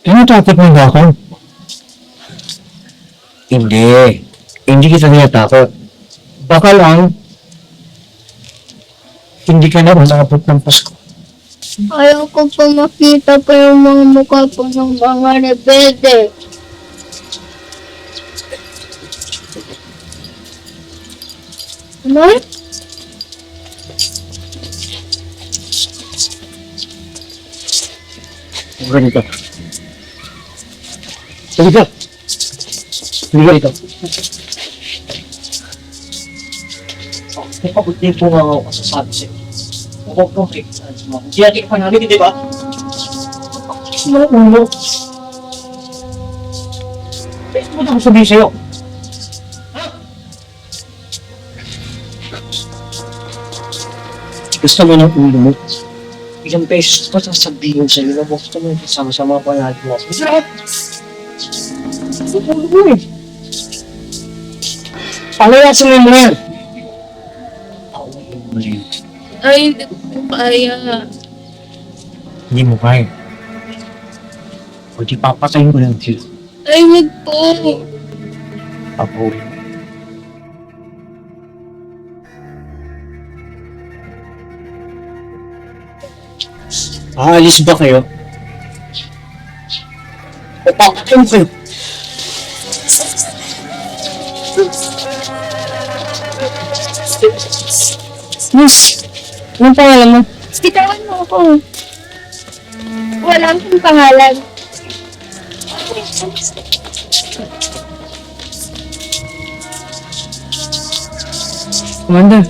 Tinatakot mo ba ako? Hindi. Hindi kita tinatakot. Baka lang, hindi ka na malapot ng Pasko. Ayaw ko pa makita pa yung mga mukha po ng mga rebelde. Ano? Ganito. Halika. Halika dito. May pabuti po nga ako kasasabi sa'yo. Huwag kong breakfast mo. Hindi natin pangalit, di ba? Mga ulo. Bakit mo na ako sabihin sa'yo? Gusto mo ng ulo mo? Ilang beses pa sasabihin sa'yo na gusto mo yung kasama-sama pa natin mo. Masarap! Palayasin mo mo yan. Ay, hindi ko po kaya. Hindi mo kaya. O di papatayin ko lang sila. Ay, wag po. Papauwi. Aalis ba kayo? O pakatayin kayo? Miss, anong pangalan mo? Sitawan mo ako. Wala akong pangalan. Commander.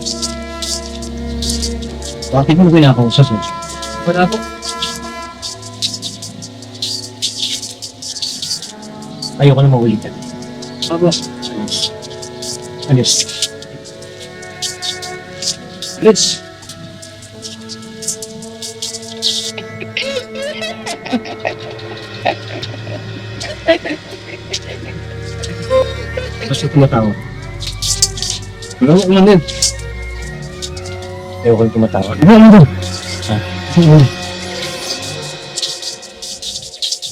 Bakit mo kinakausap mo? Wala po. Ayoko na maulitan. Aba. Alis. Alis. Alis. Basta tumatawa. Wala mo ulan din. Ayoko na tumatawa. Ano ano doon? Ha? Ano?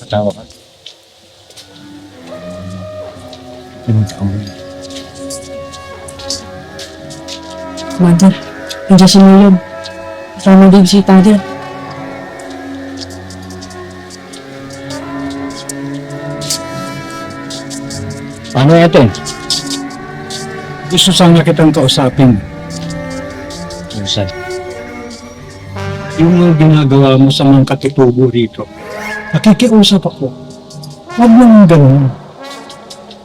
Matawa ka? Ano ka Mother, nandiyan si Mayab. Kasama din si Tatay. Paano ito? Gusto sana kitang kausapin. Minsan. Yung mga ginagawa mo sa mga katipubo rito. Nakikiusap ako. Huwag mo ganun.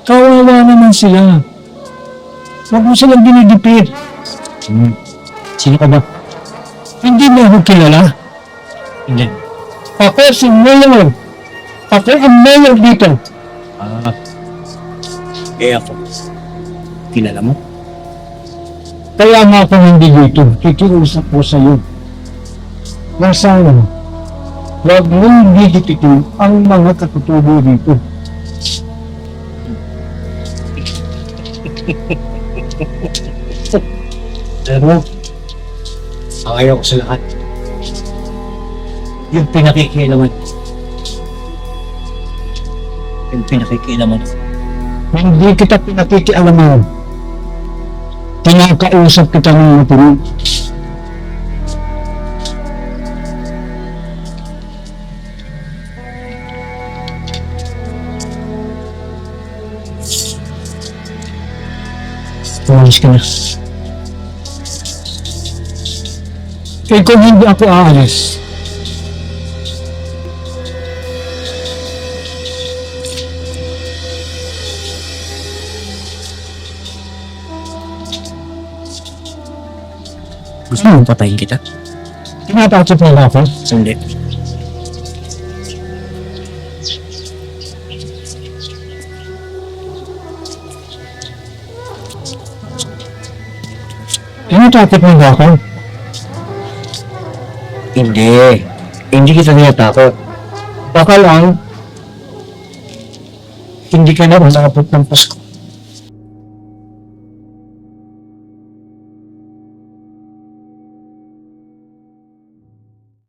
Kawawa naman sila. Huwag mo silang dinidipid. Hmm. Sino ka ba? Hindi mo ako kilala. Hindi. Ako si Mayor. Ako ang Mayor dito. Ah. Eh ako, kilala mo? Kaya nga ako hindi dito, kikiusap ko sa iyo. Na sana, huwag mong didikitin ang mga katutubo dito. Pero, ang ayaw ko sa lahat, yung pinakikialaman. Yung pinakikialaman. Hindi kita pinakikialaman. Pinakausap kita ng matulog. Umalis ka na. Eh kung hindi ako aalis, Gusto mo patayin kita? Tinatakot mo ba ako? Hindi. Tinatakot mo ba ako? Hindi. Hindi kita tinatakot. Baka lang, hindi ka na malapot ng Pasko.